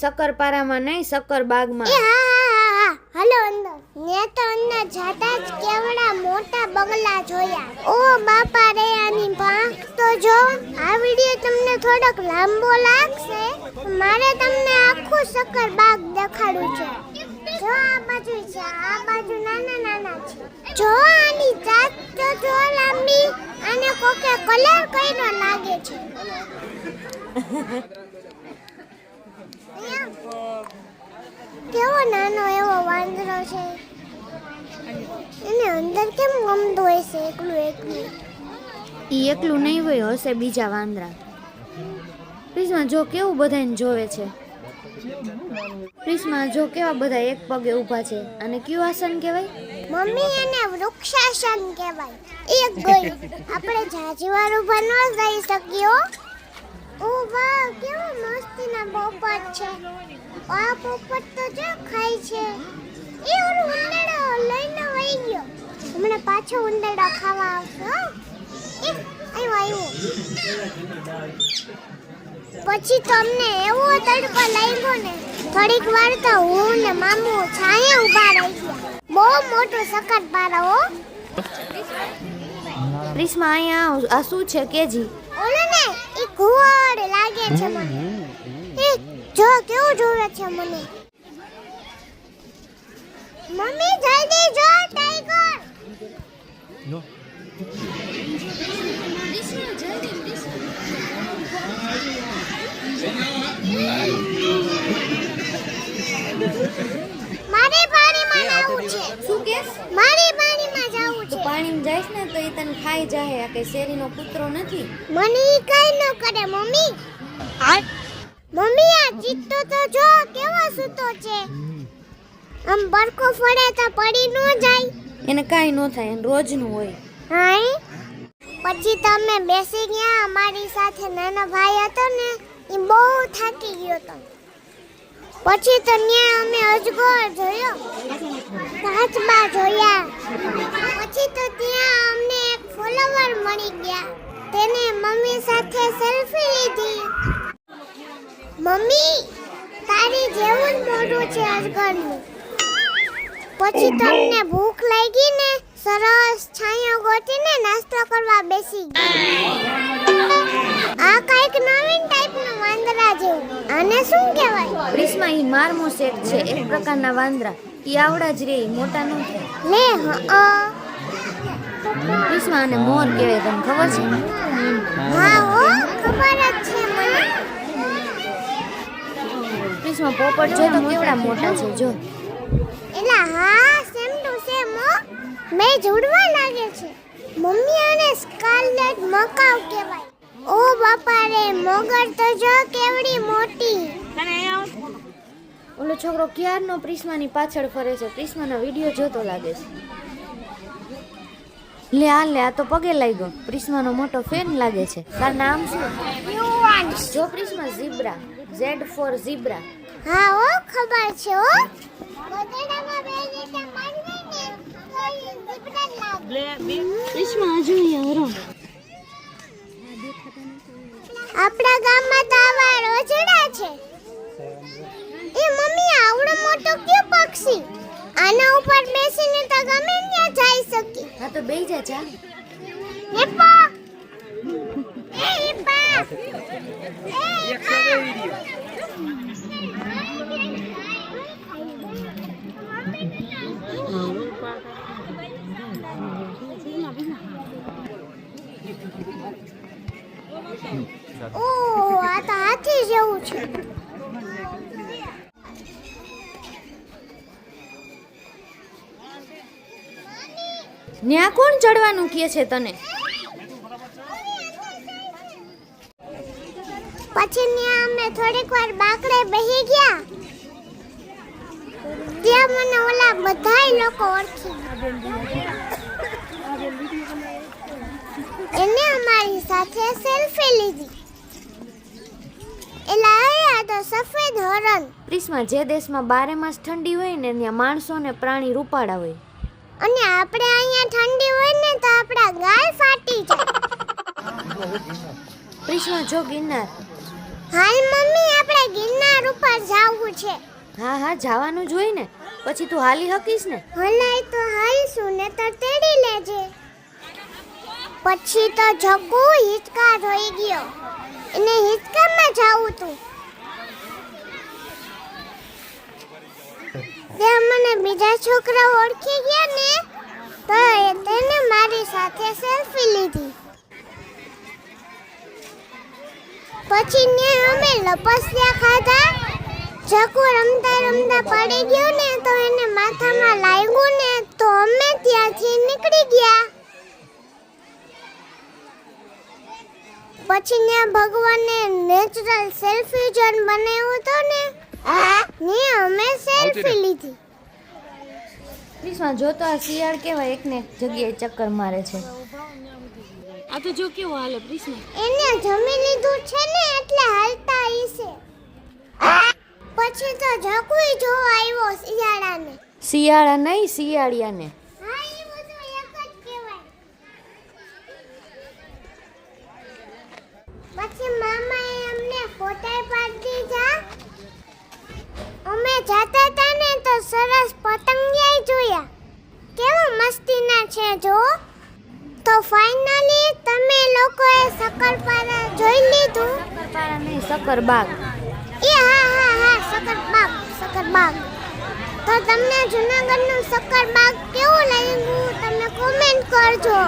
શક્કરપારામાં નહીં શક્કર બાગમાં એ હા હા અંદર. ને તો અંદર જાતા જ કેવડા મોટા બંગલા જોયા. ઓ બાપા રે, આની પાંખ તો જો. આ વિડિયો તમને થોડોક લાંબો લાગશે. મારે તમને આખું શક્કરબાગ દેખાડું છે. જો આ બાજુ છે, આ બાજુ નાના નાના છે. જો આની જાત તો જો લાંબી અને કોકે કલર કર્યો લાગે છે અહીંયા કેવો નાનો એવો વાંદરો છે. એને અંદર કેમ ગમતો હોય છે એકલું એકલું? ઈ એકલું નહીં હોય હશે બીજા વાંદરા. પ્રિસ્મા જો કેવું બધાને જોવે છે? પ્રિસ્મા જો કેવા બધા એક પગે ઊભા છે? અને કયું આસન કહેવાય? મમ્મી એને વૃક્ષાસન કહેવાય. એક ગોઈ આપણે જાજીવાર ઊભા ન જઈ શકીએ ઓ વાહ કેવો મસ્તીના પોપટ છે. આ પોપટ તો જો ખાય છે. એ ઓલો ઉંદરડો લઈને વહી ગયો. હમણાં પાછો ઉંદરડો ખાવા આવશે. એ આવ્યો આવ્યો પછી તમને એવો તડકો લાગ્યો ને થોડીક વાર તો હું ને મામુ છાંયે ઊભા રહી ગયા. બહુ મોટો સકર પારો હો. પ્રિસ્મા અહીંયા. આ શું છે કેજી? ઓલો ને એ કુવાડ લાગે છે મને. જો કેવું જોવે છે મને મમ્મી જલ્દી જો ટાઈગર મારે પાણીમાં જાવું છે. શું કેસ? મારે પાણીમાં જાવું તો પાણીમાં જઈશ ને તો એ તને ખાઈ જાય આ કઈ શેરીનો કૂતરો નથી? મને ઈ કઈ ન કરે મમ્મી. મમ્મી આ ચિત્તો તો જો કેવો સૂતો છે. આમ બરકો ફળે તો પડી ન જાય. એને કાઈ ન થાય રોજનું હોય. હાય. પછી તમે બેસી ગયા અમારી સાથે નાનો ભાઈ હતો ને એ બહુ થાકી ગયો હતો પછી તો ત્યાં અમે અજગર જોયો કાચબા જોયા. પછી તો ત્યાં અમને એક ફોલોવર મળી ગયા. તેને મમ્મી સાથે સેલ્ફી મમ્મી તારી જેવું જ મોઢું છે અજગરનું પછી તમને ભૂખ લાગી ને સરસ છાંયો ગોઠીને નાસ્તો કરવા બેસી આ કંઈક નવીન ટાઈપનું વાંદરા જેવું. આને શું કહેવાય? પ્રિસ્મા ઈ મારમો સેટ છે એક પ્રકારના વાંદરા. ઈ આવડા જ રે મોટા ન થાય. લે હા પ્રિસ્મા અને મોર કહેવાય તમને ખબર છે? હા હો ખબર જ છે મને. પ્રિસ્મા પોપટ જો તો કેવડા મોટા છે જો. એલા હા સેમ ટુ સેમ મે જોડવા લાગે છે. મમ્મી અને સ્કારલેટ મકાવ કહેવાય. ઓ બાપા રે મોગર તો જો કેવડી મોટી. ઓલો છોકરો ક્યારનો પ્રિસ્માની પાછળ ફરે છે? પ્રિસ્માનો વીડિયો જોતો લાગે છે. લે આ લે આ તો પગે લાગ્યો. પ્રિસ્માનો મોટો ફેન લાગે છે. તાર નામ શું? જો prisma zebra Z four zebra. હા હો ખબર છે ઓ ગધેડામાં બે લીટા માંડવી ને તો એ દીપડા લાગે. હજુ અહીંયા હરો. આપણા ગામમાં તો આવા રોજડા છે. એ મમ્મી આવડો મોટો કયો પક્ષી? આના ઉપર બેસીને તો ગમે ત્યાં જઈ શકી. હા તો બેહી જા જા હિપ્પો એ હિપ્પા એ હિપ્પા ઓહ આ તો હાથી જેવું છે. ન્યા કોણ ચડવાનું કહે છે તને? પછી ન્યા અમે થોડીક વાર બાકડે બેહી ગયા. ત્યાં મને ઓલા બધાય લોકો ઓળખી. એને અમારી સાથે સેલ્ફી લીધી. એલા આ તો સફેદ હરણ. પ્રિસ્મા જે દેશમાં બારે માસ ઠંડી હોય ને ત્યાં માણસો ને પ્રાણી રૂપાળા હોય. અને આપણે અહીંયા ઠંડી હોય ને તો આપણા ગાલ ફાટી જાય. પ્રિસ્મા જો ગિરનાર. હાલ મમ્મી આપણે ગિરનાર ઉપર જાવું છે. હા હા જવાનું જોઈ ને. પછી તું હાલી હકીશ ને? હલાય તો હાલશું ને તો તેડી લેજે. પછી તો જગ્ગુ હિચકા જોઈ ગયો. એને હિચકામાં જાવું તું. ત્યાં મને બીજા છોકરા ઓળખી ગયા ને, તો તેને મારી સાથે સેલ્ફી લીધી. પછી ને અમે લપસ્યા ખાધા. જકુ રમતા રમતા પડી ગયો ને, તો એને માથામાં લાગ્યું ને, તો અમે પછી ને ભગવાને નેચરલ સેલ્ફી જોન બનાવ્યો તો ને ને અમે સેલ્ફી લીધી. પ્લીઝમાં જો તો આ શિયાળ કેવા એકને એક જગ્યાએ ચક્કર મારે છે. આ તો જો કેવો હાલે પ્લીઝમાં એને જમી લીધું છે ને એટલે હાલતા હશે પછી તો જકુઈ જો આવ્યો શિયાળાને. શિયાળા નહીં શિયાળિયાને હા એ બધું એક જ કહેવાય પછી મામાએ અમને ફોટા પાડી દીધા અમે જાતા હતા ને તો સરસ પતંગિયા જોયા કેવા મસ્તીના છે જો તો ફાઇનલી તમે લોકોએ સકરપારા જોઈ શક્કરપારા નહીં શક્કરબાગ એ હા હા હા સકરબાગ સકરબાગ તો તમને જુનાગઢનું સકરબાગ કેવું લાગ્યું? તમે કોમેન્ટ કરજો.